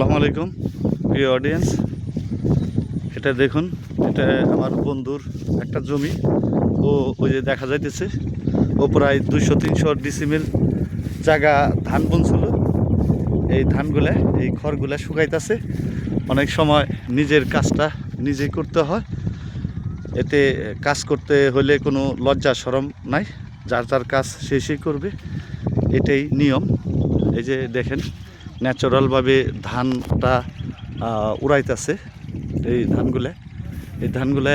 আসসালামু আলাইকুম, প্রিয় অডিয়েন্স এটা দেখুন, এটা আমার বন্ধুর একটা জমি। ও ওই যে দেখা যাইতেছে, ও প্রায় দুশো তিনশো ডিসিমিল জায়গা ধান বুনছিল। এই ধানগুলা, এই খড়গুলা শুকাইতেছে। অনেক সময় নিজের কাজটা নিজেই করতে হয়। এতে কাজ করতে হলে কোনো লজ্জা সরম নাই। যার যার কাজ সে সেই করবে, এটাই নিয়ম। এই যে দেখেন ন্যাচারালভাবে ধানটা উড়াইতেছে এই ধানগুলা। এই ধানগুলা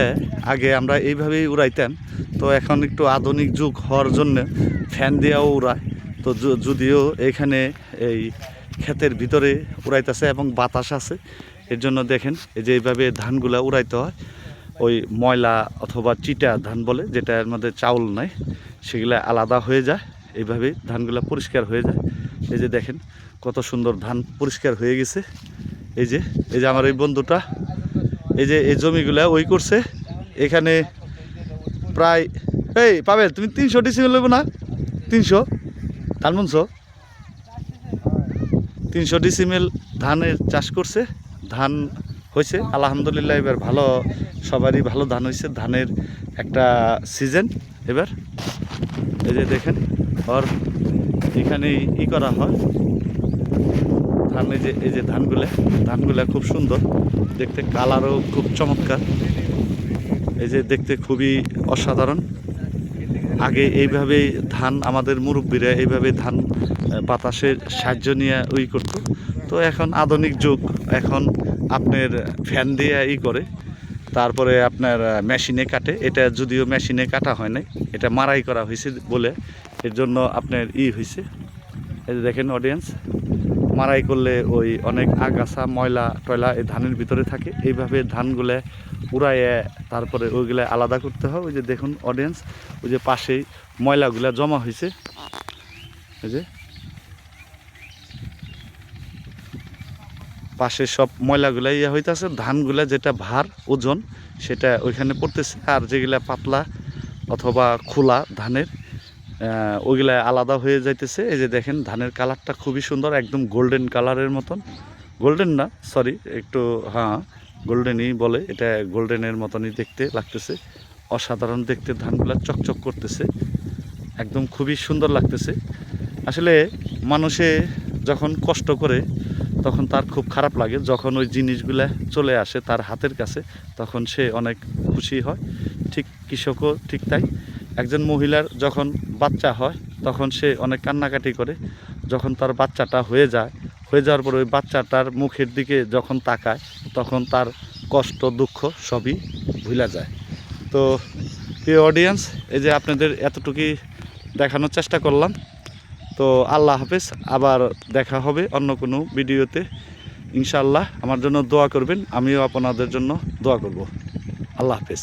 আগে আমরা এইভাবেই উড়াইতাম। তো এখন একটু আধুনিক যুগ হওয়ার জন্য ফ্যান দিয়েও উড়ায়। তো যদিও এখানে এই ক্ষেতের ভিতরে উড়াইতেছে এবং বাতাস আছে, এর জন্য দেখেন এই যে এইভাবে ধানগুলা উড়াইতে হয়। ওই ময়লা অথবা চিটা ধান বলে, যেটার মধ্যে চাউল নাই, সেগুলা আলাদা হয়ে যায়। এইভাবেই ধানগুলা পরিষ্কার হয়ে যায়। এই যে দেখেন কত সুন্দর ধান পরিষ্কার হয়ে গেছে। এই যে এই যে আমার এই বন্ধুটা, এই যে এই জমিগুলা ওই করছে। এখানে প্রায়, এই পাবেল, তুমি তিনশো ডিসিমিল নেব না? তিনশো? ধান বুনছো? তিনশো ডিসিমিল ধানের চাষ করছে। ধান হয়েছে, আলহামদুলিল্লাহ এবার ভালো, সবারই ভালো ধান হয়েছে। ধানের একটা সিজন এবার। এই যে দেখেন ওর এখানে ই করা হয়। ধান এই যে এই যে ধানগুলো ধানগুলো খুব সুন্দর। দেখতে কালারও খুব চমৎকার। এই যে দেখতে খুবই অসাধারণ। আগে এইভাবেই ধান আমাদের মুরব্বীরা এইভাবে ধান বাতাসের সাহায্য নিয়ে ওই করতো। তো এখন আধুনিক যুগ, এখন আপনার ফ্যান দিয়ে ই করে। তারপরে আপনার মেশিনে কাটে। এটা যদিও মেশিনে কাটা হয় নাই, এটা মারাই করা হয়েছে বলে এর জন্য আপনার ই হয়েছে। এই যে দেখেন অডিয়েন্স মারাই করলে ওই অনেক আগাছা, ময়লা, টয়লা এই ধানের ভিতরে থাকে। এইভাবে ধানগুলো উড়াইয়ে তারপরে ওইগুলো আলাদা করতে হয়। ওই যে দেখুন অডিয়েন্স ওই যে পাশেই ময়লাগুলা জমা হয়েছে। এই যে পাশে সব ময়লাগুলা ইয়ে হইতেছে, ধানগুলা যেটা ভার, ওজন, সেটা ওইখানে পড়তেছে। আর যেগুলা পাতলা অথবা খোলা ধানের ওইগুলা আলাদা হয়ে যাইতেছে। এই যে দেখেন, ধানের কালারটা খুবই সুন্দর, একদম গোল্ডেন কালারের মতন। গোল্ডেন না সরি একটু হ্যাঁ গোল্ডেনই বলে। এটা গোল্ডেনের মতনই দেখতে লাগতেছে। অসাধারণ দেখতে ধানগুলা চকচক করতেছে। একদম খুবই সুন্দর লাগতেছে। আসলে মানুষে যখন কষ্ট করে তখন তার খুব খারাপ লাগে। যখন ওই জিনিসগুলো চলে আসে তার হাতের কাছে, তখন সে অনেক খুশি হয়। ঠিক কৃষকও ঠিক তাই। একজন মহিলার যখন বাচ্চা হয়, তখন সে অনেক কান্নাকাটি করে। যখন তার বাচ্চাটা হয়ে যায়, হয়ে যাওয়ার পর ওই বাচ্চাটার মুখের দিকে যখন তাকায়, তখন তার কষ্ট, দুঃখ সবই ভুলা যায়। তো প্রিয় অডিয়েন্স এই যে আপনাদের এতটুকুই দেখানোর চেষ্টা করলাম। তো আল্লাহ হাফেজ, আবার দেখা হবে অন্য কোনো ভিডিওতে। ইনশাআল্লাহ আমার জন্য দোয়া করবেন, আমিও আপনাদের জন্য দোয়া করব। আল্লাহ হাফেজ।